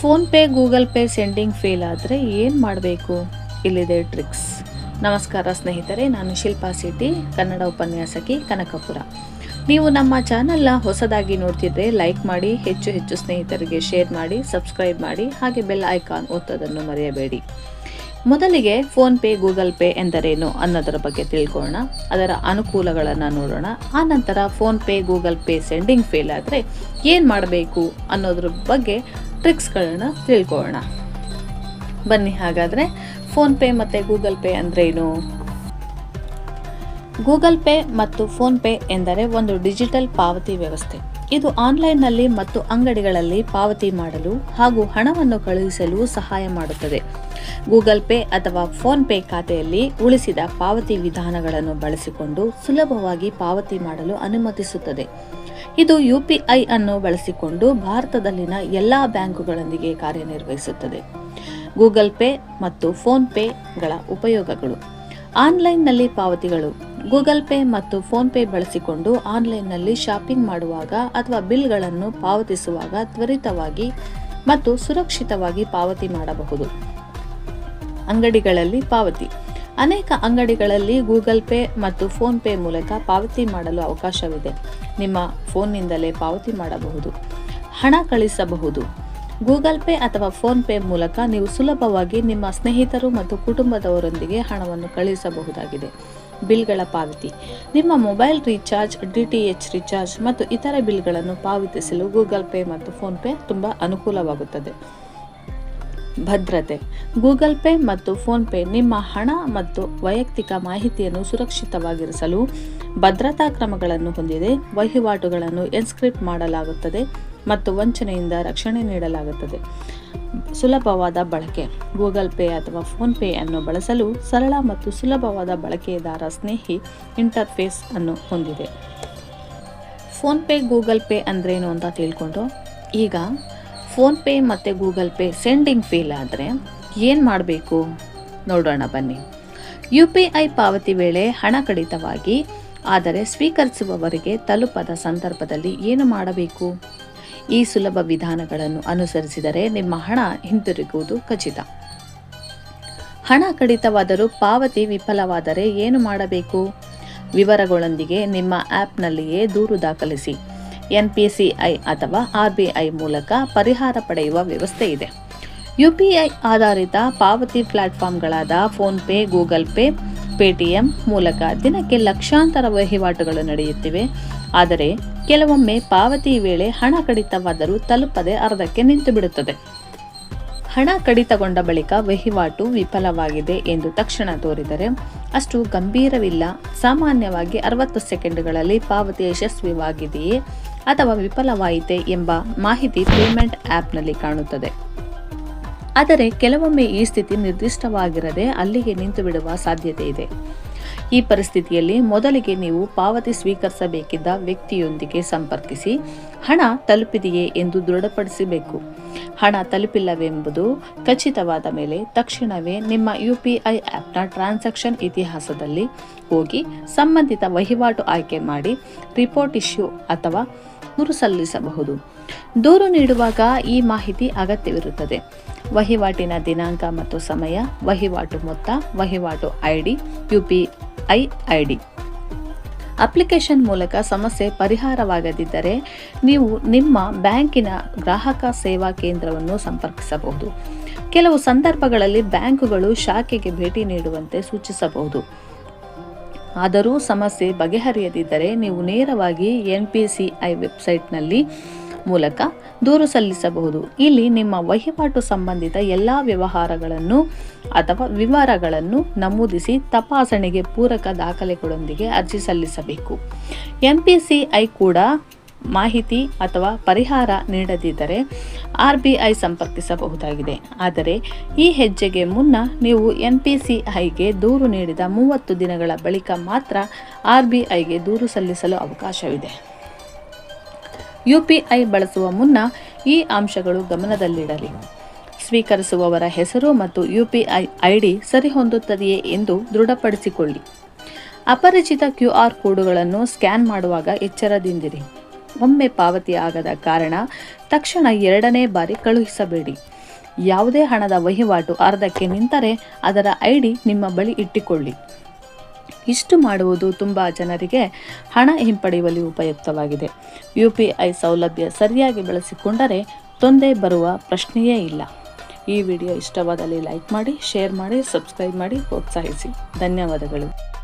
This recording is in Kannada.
PhonePe, Google Pay sending fail ಆದರೆ ಏನು ಮಾಡಬೇಕು? ಇಲ್ಲಿದೆ ಟ್ರಿಕ್ಸ್. ನಮಸ್ಕಾರ ಸ್ನೇಹಿತರೆ, ನಾನು ಶಿಲ್ಪಾ ಸಿಟಿ ಕನ್ನಡ ಉಪನ್ಯಾಸಕಿ ಕನಕಪುರ. ನೀವು ನಮ್ಮ ಚಾನಲ್ನ ಹೊಸದಾಗಿ ನೋಡ್ತಿದ್ರೆ ಲೈಕ್ ಮಾಡಿ, ಹೆಚ್ಚು ಹೆಚ್ಚು ಸ್ನೇಹಿತರಿಗೆ ಶೇರ್ ಮಾಡಿ, ಸಬ್ಸ್ಕ್ರೈಬ್ ಮಾಡಿ, ಹಾಗೆ ಬೆಲ್ ಐಕಾನ್ ಒತ್ತೋದನ್ನು ಮರೆಯಬೇಡಿ. ಮೊದಲಿಗೆ ಫೋನ್ ಪೇ, ಗೂಗಲ್ ಪೇ ಎಂದರೇನು ಅನ್ನೋದರ ಬಗ್ಗೆ ತಿಳ್ಕೊಳ್ಳೋಣ. ಅದರ ಅನುಕೂಲಗಳನ್ನು ನೋಡೋಣ. ಆ ನಂತರ PhonePe, Google Pay sending fail ಆದರೆ ಏನು ಮಾಡಬೇಕು ಅನ್ನೋದ್ರ ಬಗ್ಗೆ ಟ್ರಿಕ್ಸ್ಗಳನ್ನ ತಿಳ್ಕೊಳ್ಳೋಣ. ಬನ್ನಿ ಹಾಗಾದರೆ ಫೋನ್ಪೇ ಮತ್ತು ಗೂಗಲ್ ಪೇ ಅಂದ್ರೇನು? ಗೂಗಲ್ ಪೇ ಮತ್ತು ಫೋನ್ ಪೇ ಎಂದರೆ ಒಂದು ಡಿಜಿಟಲ್ ಪಾವತಿ ವ್ಯವಸ್ಥೆ. ಇದು ಆನ್ಲೈನ್ನಲ್ಲಿ ಮತ್ತು ಅಂಗಡಿಗಳಲ್ಲಿ ಪಾವತಿ ಮಾಡಲು ಹಾಗೂ ಹಣವನ್ನು ಕಳುಹಿಸಲು ಸಹಾಯ ಮಾಡುತ್ತದೆ. ಗೂಗಲ್ ಪೇ ಅಥವಾ ಫೋನ್ಪೇ ಖಾತೆಯಲ್ಲಿ ಉಳಿಸಿದ ಪಾವತಿ ವಿಧಾನಗಳನ್ನು ಬಳಸಿಕೊಂಡು ಸುಲಭವಾಗಿ ಪಾವತಿ ಮಾಡಲು ಅನುಮತಿಸುತ್ತದೆ. ಇದು ಯುಪಿಐ ಅನ್ನು ಬಳಸಿಕೊಂಡು ಭಾರತದಲ್ಲಿನ ಎಲ್ಲ ಬ್ಯಾಂಕುಗಳೊಂದಿಗೆ ಕಾರ್ಯನಿರ್ವಹಿಸುತ್ತದೆ. ಗೂಗಲ್ ಪೇ ಮತ್ತು ಫೋನ್ಪೇಗಳ ಉಪಯೋಗಗಳು. ಆನ್ಲೈನ್ನಲ್ಲಿ ಪಾವತಿಗಳು. ಗೂಗಲ್ ಪೇ ಮತ್ತು ಫೋನ್ ಪೇ ಬಳಸಿಕೊಂಡು ಆನ್ಲೈನ್ನಲ್ಲಿ ಶಾಪಿಂಗ್ ಮಾಡುವಾಗ ಅಥವಾ ಬಿಲ್ಗಳನ್ನು ಪಾವತಿಸುವಾಗ ತ್ವರಿತವಾಗಿ ಮತ್ತು ಸುರಕ್ಷಿತವಾಗಿ ಪಾವತಿ ಮಾಡಬಹುದು. ಅಂಗಡಿಗಳಲ್ಲಿ ಪಾವತಿ. ಅನೇಕ ಅಂಗಡಿಗಳಲ್ಲಿ ಗೂಗಲ್ ಪೇ ಮತ್ತು ಫೋನ್ಪೇ ಮೂಲಕ ಪಾವತಿ ಮಾಡಲು ಅವಕಾಶವಿದೆ. ನಿಮ್ಮ ಫೋನ್ನಿಂದಲೇ ಪಾವತಿ ಮಾಡಬಹುದು. ಹಣ ಕಳಿಸಬಹುದು. ಗೂಗಲ್ ಪೇ ಅಥವಾ ಫೋನ್ಪೇ ಮೂಲಕ ನೀವು ಸುಲಭವಾಗಿ ನಿಮ್ಮ ಸ್ನೇಹಿತರು ಮತ್ತು ಕುಟುಂಬದವರೊಂದಿಗೆ ಹಣವನ್ನು ಕಳುಹಿಸಬಹುದಾಗಿದೆ ಬಿಲ್ಗಳ ಪಾವತಿ. ನಿಮ್ಮ mobile recharge, D T H recharge ಮತ್ತು ಇತರ ಬಿಲ್ಗಳನ್ನು ಪಾವತಿಸಲು ಗೂಗಲ್ ಪೇ ಮತ್ತು ಫೋನ್ಪೇ ತುಂಬ ಅನುಕೂಲವಾಗುತ್ತದೆ. ಭದ್ರತೆ. ಗೂಗಲ್ ಪೇ ಮತ್ತು ಫೋನ್ಪೇ ನಿಮ್ಮ ಹಣ ಮತ್ತು ವೈಯಕ್ತಿಕ ಮಾಹಿತಿಯನ್ನು ಸುರಕ್ಷಿತವಾಗಿರಿಸಲು ಭದ್ರತಾ ಕ್ರಮಗಳನ್ನು ಹೊಂದಿದೆ. ವಹಿವಾಟುಗಳನ್ನು ಎನ್ಸ್ಕ್ರಿಪ್ಟ್ ಮಾಡಲಾಗುತ್ತದೆ. ಮತ್ತು ವಂಚನೆಯಿಂದ ರಕ್ಷಣೆ ನೀಡಲಾಗುತ್ತದೆ. ಸುಲಭವಾದ ಬಳಕೆ, ಗೂಗಲ್ ಪೇ ಅಥವಾ ಫೋನ್ಪೇ ಅನ್ನು ಬಳಸಲು ಸರಳ ಮತ್ತು ಸುಲಭವಾದ ಬಳಕೆದಾರ ಸ್ನೇಹಿ ಇಂಟರ್ಫೇಸ್ ಅನ್ನು ಹೊಂದಿದೆ. ಫೋನ್ಪೇ ಗೂಗಲ್ ಪೇ ಅಂದ್ರೇನು ಅಂತ ತಿಳ್ಕೊಂಡು? ಈಗ ಫೋನ್ಪೇ ಮತ್ತು ಗೂಗಲ್ ಪೇ ಸೆಂಡಿಂಗ್ ಫೇಲ್ ಆದರೆ ಏನು ಮಾಡಬೇಕು? ನೋಡೋಣ ಬನ್ನಿ. ಯು ಪಿ ಐ ಪಾವತಿ ವೇಳೆ ಹಣ ಕಡಿತವಾಗಿ, ಆದರೆ ಸ್ವೀಕರಿಸುವವರಿಗೆ ತಲುಪದ ಸಂದರ್ಭದಲ್ಲಿ ಏನು ಮಾಡಬೇಕು? ಈ ಸುಲಭ ವಿಧಾನಗಳನ್ನು ಅನುಸರಿಸಿದರೆ ನಿಮ್ಮ ಹಣ ಹಿಂತಿರುಗುವುದು ಖಚಿತ. ಹಣ ಕಡಿತವಾದರೂ ಪಾವತಿ ವಿಫಲವಾದರೆ ಏನು ಮಾಡಬೇಕು? ವಿವರಗಳೊಂದಿಗೆ ನಿಮ್ಮ ಆ್ಯಪ್ನಲ್ಲಿಯೇ ದೂರು ದಾಖಲಿಸಿ. ಎನ್ ಪಿ ಸಿ ಐ ಅಥವಾ ಆರ್ ಬಿ ಐ ಮೂಲಕ ಪರಿಹಾರ ಪಡೆಯುವ ವ್ಯವಸ್ಥೆ ಇದೆ. ಯು ಪಿ ಐ ಆಧಾರಿತ ಪಾವತಿ ಪ್ಲಾಟ್ಫಾರ್ಮ್ಗಳಾದ ಫೋನ್ಪೇ, ಗೂಗಲ್ ಪೇ ಪೇಟಿಎಂ ಮೂಲಕ ದಿನಕ್ಕೆ ಲಕ್ಷಾಂತರ ವಹಿವಾಟುಗಳು ನಡೆಯುತ್ತಿವೆ. ಆದರೆ ಕೆಲವೊಮ್ಮೆ ಪಾವತಿ ವೇಳೆ ಹಣ ಕಡಿತವಾದರೂ ತಲುಪದೆ ಅರ್ಧಕ್ಕೆ ನಿಂತು ಬಿಡುತ್ತದೆ ಹಣ ಕಡಿತಗೊಂಡ ಬಳಿಕ ವಹಿವಾಟು ವಿಫಲವಾಗಿದೆ ಎಂದು ತಕ್ಷಣ ತೋರಿದರೆ ಅಷ್ಟು ಗಂಭೀರವಿಲ್ಲ. ಸಾಮಾನ್ಯವಾಗಿ ಅರವತ್ತು ಸೆಕೆಂಡ್ಗಳಲ್ಲಿ ಪಾವತಿ ಯಶಸ್ವಿಯಾಗಿದೆಯೇ ಅಥವಾ ವಿಫಲವಾಯಿತೆ ಎಂಬ ಮಾಹಿತಿ ಪೇಮೆಂಟ್ ಆ್ಯಪ್ನಲ್ಲಿ ಕಾಣುತ್ತದೆ. ಆದರೆ ಕೆಲವೊಮ್ಮೆ ಈ ಸ್ಥಿತಿ ನಿರ್ದಿಷ್ಟವಾಗಿರದೆ ಅಲ್ಲಿಗೆ ನಿಂತು ಬಿಡುವ ಸಾಧ್ಯತೆ ಇದೆ. ಈ ಪರಿಸ್ಥಿತಿಯಲ್ಲಿ ಮೊದಲಿಗೆ ನೀವು ಪಾವತಿ ಸ್ವೀಕರಿಸಬೇಕಿದ್ದ ವ್ಯಕ್ತಿಯೊಂದಿಗೆ ಸಂಪರ್ಕಿಸಿ, ಹಣ ತಲುಪಿದೆಯೇ ಎಂದು ದೃಢಪಡಿಸಬೇಕು. ಹಣ ತಲುಪಿಲ್ಲವೆಂಬುದು ಖಚಿತವಾದ ಮೇಲೆ ತಕ್ಷಣವೇ ನಿಮ್ಮ ಯು ಪಿ ಐ ಆ್ಯಪ್ನ ಟ್ರಾನ್ಸಾಕ್ಷನ್ ಇತಿಹಾಸದಲ್ಲಿ ಹೋಗಿ ಸಂಬಂಧಿತ ವಹಿವಾಟು ಆಯ್ಕೆ ಮಾಡಿ, ರಿಪೋರ್ಟ್ ಇಶ್ಯೂ ಅಥವಾ ದೂರು ಸಲ್ಲಿಸಬಹುದು. ದೂರು ನೀಡುವಾಗ ಈ ಮಾಹಿತಿ ಅಗತ್ಯವಿರುತ್ತದೆ. ವಹಿವಾಟಿನ ದಿನಾಂಕ ಮತ್ತು ಸಮಯ, ವಹಿವಾಟು ಮೊತ್ತ, ವಹಿವಾಟು I D U P I I D application ಮೂಲಕ ಸಮಸ್ಯೆ ಪರಿಹಾರವಾಗದಿದ್ದರೆ ನೀವು ನಿಮ್ಮ ಬ್ಯಾಂಕಿನ ಗ್ರಾಹಕ ಸೇವಾ ಕೇಂದ್ರವನ್ನು ಸಂಪರ್ಕಿಸಬಹುದು. ಕೆಲವು ಸಂದರ್ಭಗಳಲ್ಲಿ ಬ್ಯಾಂಕುಗಳು ಶಾಖೆಗೆ ಭೇಟಿ ನೀಡುವಂತೆ ಸೂಚಿಸಬಹುದು. ಆದರೂ ಸಮಸ್ಯೆ ಬಗೆಹರಿಯದಿದ್ದರೆ ನೀವು ನೇರವಾಗಿ ಎನ್ ಪಿ ಸಿ ಐ ವೆಬ್ಸೈಟ್ನಲ್ಲಿ ಮೂಲಕ ದೂರು ಸಲ್ಲಿಸಬಹುದು. ಇಲ್ಲಿ ನಿಮ್ಮ ವಹಿವಾಟು ಸಂಬಂಧಿತ ಎಲ್ಲ ವ್ಯವಹಾರಗಳನ್ನು ಅಥವಾ ವಿವರಗಳನ್ನು ನಮೂದಿಸಿ ತಪಾಸಣೆಗೆ ಪೂರಕ ದಾಖಲೆಗಳೊಂದಿಗೆ ಅರ್ಜಿ ಸಲ್ಲಿಸಬೇಕು. ಎನ್ ಪಿ ಸಿ ಐ ಕೂಡ ಮಾಹಿತಿ ಅಥವಾ ಪರಿಹಾರ ನೀಡದಿದ್ದರೆ ಆರ್ ಬಿ ಐ ಸಂಪರ್ಕಿಸಬಹುದಾಗಿದೆ. ಆದರೆ ಈ ಹೆಜ್ಜೆಗೆ ಮುನ್ನ ನೀವು ಎನ್ ಪಿ ಸಿ ಐಗೆ ದೂರು ನೀಡಿದ ಮೂವತ್ತು ದಿನಗಳ ಬಳಿಕ ಮಾತ್ರ ಆರ್ ಬಿ ಐಗೆ ದೂರು ಸಲ್ಲಿಸಲು ಅವಕಾಶವಿದೆ. ಯು ಪಿ ಐ ಬಳಸುವ ಮುನ್ನ ಈ ಅಂಶಗಳು ಗಮನದಲ್ಲಿಡಲಿ. ಸ್ವೀಕರಿಸುವವರ ಹೆಸರು ಮತ್ತು U P I I D ಸರಿಹೊಂದುತ್ತದೆಯೇ ಎಂದು ದೃಢಪಡಿಸಿಕೊಳ್ಳಿ. ಅಪರಿಚಿತ ಕ್ಯೂ ಆರ್ ಕೋಡುಗಳನ್ನು ಸ್ಕ್ಯಾನ್ ಮಾಡುವಾಗ ಎಚ್ಚರದಿಂದಿರಿ. ಒಮ್ಮೆ ಪಾವತಿ ಆಗದ ಕಾರಣ ತಕ್ಷಣ ಎರಡನೇ ಬಾರಿ ಕಳುಹಿಸಬೇಡಿ. ಯಾವುದೇ ಹಣದ ವಹಿವಾಟು ಅರ್ಧಕ್ಕೆ ನಿಂತರೆ ಅದರ ಐ ಡಿ ನಿಮ್ಮ ಬಳಿ ಇಟ್ಟುಕೊಳ್ಳಿ. ಇಷ್ಟು ಮಾಡುವುದು ತುಂಬ ಜನರಿಗೆ ಹಣ ಹಿಂಪಡೆಯುವಲ್ಲಿ ಉಪಯುಕ್ತವಾಗಿದೆ. ಯು ಪಿ ಐ ಸೌಲಭ್ಯ ಸರಿಯಾಗಿ ಬಳಸಿಕೊಂಡರೆ ತೊಂದರೆ ಬರುವ ಪ್ರಶ್ನೆಯೇ ಇಲ್ಲ. ಈ ವಿಡಿಯೋ ಇಷ್ಟವಾದಲ್ಲಿ ಲೈಕ್ ಮಾಡಿ, ಶೇರ್ ಮಾಡಿ, ಸಬ್ಸ್ಕ್ರೈಬ್ ಮಾಡಿ, ಪ್ರೋತ್ಸಾಹಿಸಿ. ಧನ್ಯವಾದಗಳು.